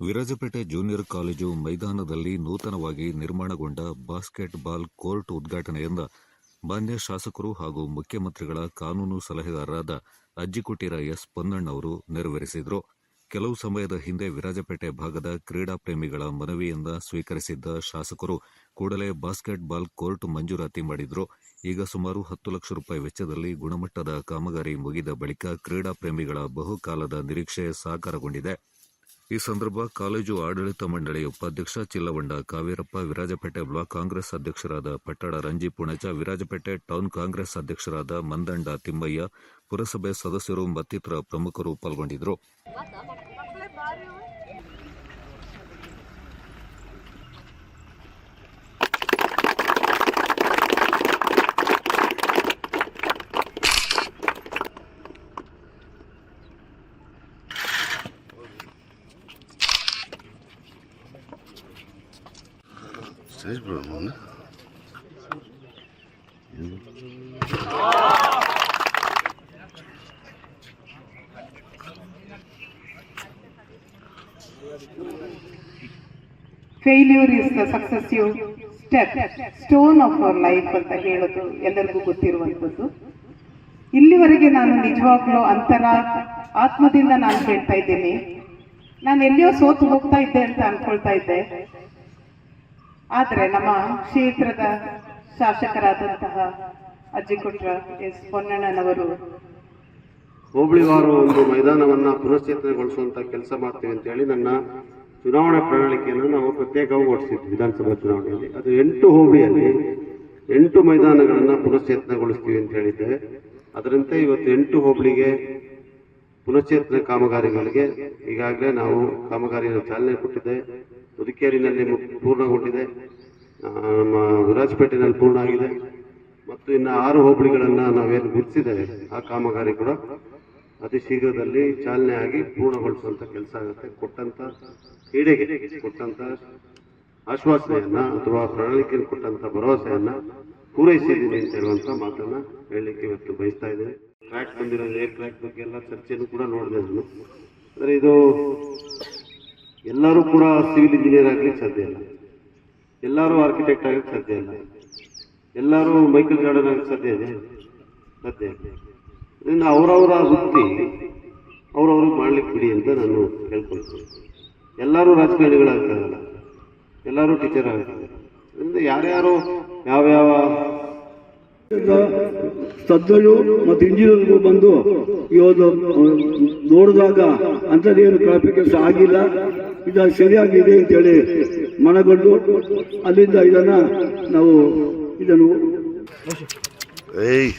Virajpet junior college ಮೈದಾನದಲ್ಲಿ ನೂತನವಾಗಿ ನಿರ್ಮಾಣಗೊಂಡ ಬಾಸ್ಕೆಟ್ ಬಾಲ್ ಕೋರ್ಟ್ ಉದ್ಘಾಟನೆಯಿಂದ ಮಾನ್ಯ ಶಾಸಕರು ಹಾಗೂ ಮುಖ್ಯಮಂತ್ರಿಗಳ ಕಾನೂನು ಸಲಹೆಗಾರರಾದ ಅಜ್ಜಿಕುಟೀರ ಎಸ್ ಪೊನ್ನಣ್ಣವರು ನೆರವೇರಿಸಿದರು. ಕೆಲವು ಸಮಯದ ಹಿಂದೆ ವಿರಾಜಪೇಟೆ ಭಾಗದ ಕ್ರೀಡಾ ಪ್ರೇಮಿಗಳ ಮನವಿಯಿಂದ ಸ್ವೀಕರಿಸಿದ್ದ ಶಾಸಕರು ಕೂಡಲೇ ಬಾಸ್ಕೆಟ್ ಬಾಲ್ ಕೋರ್ಟ್ ಮಂಜೂರಾತಿ ಮಾಡಿದ್ರು. ಈಗ ಸುಮಾರು ಹತ್ತು ಲಕ್ಷ ರೂಪಾಯಿ ವೆಚ್ಚದಲ್ಲಿ ಗುಣಮಟ್ಟದ ಕಾಮಗಾರಿ ಮುಗಿದ ಬಳಿಕ ಕ್ರೀಡಾ ಪ್ರೇಮಿಗಳ ಬಹುಕಾಲದ ನಿರೀಕ್ಷೆ ಸಾಕಾರಗೊಂಡಿದೆ. ಈ ಸಂದರ್ಭ ಕಾಲೇಜು ಆಡಳಿತ ಮಂಡಳಿ ಉಪಾಧ್ಯಕ್ಷ ಚಿಲ್ಲವಂಡ ಕಾವೇರಪ್ಪ, ವಿರಾಜಪೇಟೆ ಬ್ಲಾಕ್ ಕಾಂಗ್ರೆಸ್ ಅಧ್ಯಕ್ಷರಾದ ಪಟ್ಟಣ ರಂಜಿ ಪುಣಚ ವಿರಾಜಪೇಟೆ ಟೌನ್ ಕಾಂಗ್ರೆಸ್ ಅಧ್ಯಕ್ಷರಾದ ಮಂದಂಡ ತಿಮ್ಮಯ್ಯ, ಪುರಸಭೆ ಸದಸ್ಯರು ಮತ್ತಿತರ ಪ್ರಮುಖರು ಪಾಲ್ಗೊಂಡಿದ್ದರು. Failure is the successive step stone of our life ಅಂತ ಹೇಳೋದು ಎಲ್ಲರಿಗೂ ಗೊತ್ತಿರುವಂಥದ್ದು. ಇಲ್ಲಿವರೆಗೆ ನಾನು ನಿಜವಾಗ್ಲೂ ಅಂತರ ಆತ್ಮದಿಂದ ನಾನು ಹೇಳ್ತಾ ಇದ್ದೀನಿ. ನಾನು ಎಲ್ಲಿಯೋ ಸೋತು ಹೋಗ್ತಾ ಇದ್ದೆ ಅಂತ ಅನ್ಕೊಳ್ತಾ ಇದ್ದೆ. ಆದ್ರೆ ನಮ್ಮ ಕ್ಷೇತ್ರದ ಶಾಸಕರಾದಂತಹ ಅಜ್ಜಿಕೊಟ್ರ ಎಸ್ ಪೊನ್ನಣ್ಣನವರು ಹೋಬಳಿವಾರು ಒಂದು ಮೈದಾನವನ್ನ ಪುನಶ್ಚೇತನಗೊಳಿಸುವಂತ ಕೆಲಸ ಮಾಡ್ತೀವಿ ಅಂತ ಹೇಳಿ ನನ್ನ ಚುನಾವಣಾ ಪ್ರಣಾಳಿಕೆಯನ್ನು ನಾವು ಪ್ರತ್ಯೇಕವಾಗಿ ಓಡಿಸಿದ್ವಿ ವಿಧಾನಸಭಾ ಚುನಾವಣೆಯಲ್ಲಿ. ಅದು ಎಂಟು ಹೋಬಳಿಯಲ್ಲಿ ಎಂಟು ಮೈದಾನಗಳನ್ನ ಪುನಶ್ಚೇತನಗೊಳಿಸ್ತೀವಿ ಅಂತ ಹೇಳಿದ್ದೆ. ಅದರಂತೆ ಇವತ್ತು ಎಂಟು ಹೋಬಳಿಗೆ ಪುನಶ್ಚೇತನ ಕಾಮಗಾರಿಗಳಿಗೆ ಈಗಾಗಲೇ ನಾವು ಕಾಮಗಾರಿಯನ್ನು ಚಾಲನೆ ಕೊಟ್ಟಿದ್ದೆ. ಮುದುಕೇರಿನಲ್ಲಿ ಪೂರ್ಣಗೊಂಡಿದೆ. ನಮ್ಮ ವಿರಾಜಪೇಟೆನಲ್ಲಿ ಪೂರ್ಣ ಆಗಿದೆ ಮತ್ತು ಇನ್ನು ಆರು ಹೋಬಳಿಗಳನ್ನು ನಾವೇನು ಗುರುತಿಸಿದ್ದೇವೆ ಆ ಕಾಮಗಾರಿ ಕೂಡ. ಅತಿ ಶೀಘ್ರದಲ್ಲಿ ಚಾಲನೆ ಆಗಿ ಪೂರ್ಣಗೊಳಿಸುವಂಥ ಕೆಲಸ ಆಗುತ್ತೆ. ಕೊಟ್ಟಂಥ ಕ್ರೀಡೆಗೆ ಕೊಟ್ಟಂಥ ಆಶ್ವಾಸನೆಯನ್ನು ಅಥವಾ ಪ್ರಣಾಳಿಕೆ ಕೊಟ್ಟಂಥ ಭರವಸೆಯನ್ನು ಪೂರೈಸಿದ್ದೀನಿ ಅಂತ ಹೇಳುವಂಥ ಮಾತನ್ನು ಹೇಳಲಿಕ್ಕೆ ಇವತ್ತು ಬಯಸ್ತಾ ಇದ್ದೇನೆ. ಟ್ರ್ಯಾಕ್ ಬಂದಿರೋದು, ಏರ್ ಟ್ರ್ಯಾಕ್ ಬಗ್ಗೆ ಎಲ್ಲ ಚರ್ಚೆಯನ್ನು ಕೂಡ ನೋಡಿದೆ ನಾನು. ಅಂದರೆ ಇದು ಎಲ್ಲರೂ ಕೂಡ ಸಿವಿಲ್ ಇಂಜಿನಿಯರ್ ಆಗ್ಲಿಕ್ಕೆ ಸಾಧ್ಯ ಇಲ್ಲ. ಎಲ್ಲರೂ ಆರ್ಕಿಟೆಕ್ಟ್ ಆಗಕ್ಕೆ ಸಾಧ್ಯ ಇಲ್ಲ. ಎಲ್ಲರೂ ಮೈಕಲ್ ಜಾರ್ಡನ್ ಆಗಕ್ಕೆ ಸಾಧ್ಯ ಇದೆ? ಸಾಧ್ಯ ಇಲ್ಲ. ಅವರವರ ವೃತ್ತಿ ಅವರವರು ಮಾಡ್ಲಿಕ್ಕೆ ಬಿಡಿ ಅಂತ ನಾನು ಹೇಳ್ಕೊಳ್ತೀನಿ. ಎಲ್ಲರೂ ರಾಜಕಾರಣಿಗಳಾಗ್ತಾರಲ್ಲ. ಎಲ್ಲರೂ ಟೀಚರ್ ಆಗ್ತಾರೆ ಅದರಿಂದ ಯಾರ್ಯಾರು ಯಾವ್ಯಾವ ಸದ್ದಳು ಮತ್ತು ಇಂಜಿನಿಯರ್ಗಳು ಬಂದು ಇವತ್ತು ನೋಡಿದಾಗ ಅಂಥದ್ದೇನು ಕ್ಲಾರಿಫಿಕೇಶನ್ ಆಗಿಲ್ಲ ಇದು ಸರಿಯಾಗಿದೆ ಅಂತೇಳಿ ಮನಗೊಂಡು ಅಲ್ಲಿಂದ ಇದನ್ನು ನಾವು ಇದನ್ನು Hey.